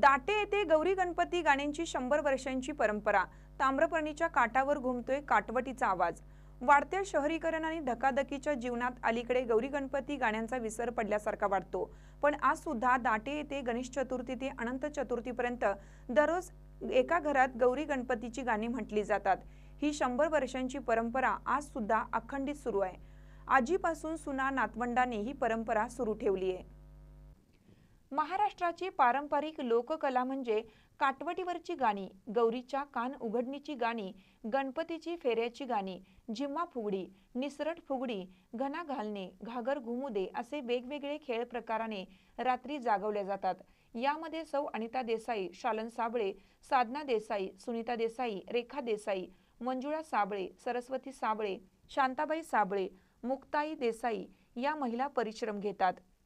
दाटे येथे गौरी गणपती गाण्यांची शंभर वर्षांची परंपरा. ताम्रपर्णीच्या काठावर घुमतोय काटवटीचा आवाज. वाढत्या शहरीकरण आणि धकाधकीच्या जीवनात अलीकडे गौरी गणपती गाण्यांचा विसर पडल्यासारखा वाटतो. पण आज सुद्धा दाटे येथे गणेश चतुर्थी ते अनंत चतुर्थीपर्यंत दररोज एका घरात गौरी गणपतीची गाणी म्हटली जातात. ही शंभर वर्षांची परंपरा आज सुद्धा अखंडित सुरू आहे. आजीपासून सुना नातवंडाने ही परंपरा सुरू ठेवली आहे. महाराष्ट्राची पारंपरिक लोककला म्हणजे काटवटीवरची गाणी गौरीच्या कान उघडणीची गाणी गणपतीची फेऱ्याची गाणी जिम्मा फुगडी निसरट फुगडी घना घालणे घागर घुमू दे असे वेगवेगळे खेळ प्रकाराने रात्री जागवल्या जातात. यामध्ये सौ अनिता देसाई शालन साबळे साधना देसाई सुनीता देसाई रेखा देसाई मंजुळा साबळे सरस्वती साबळे शांताबाई साबळे मुक्ताई देसाई या महिला परिश्रम घेतात.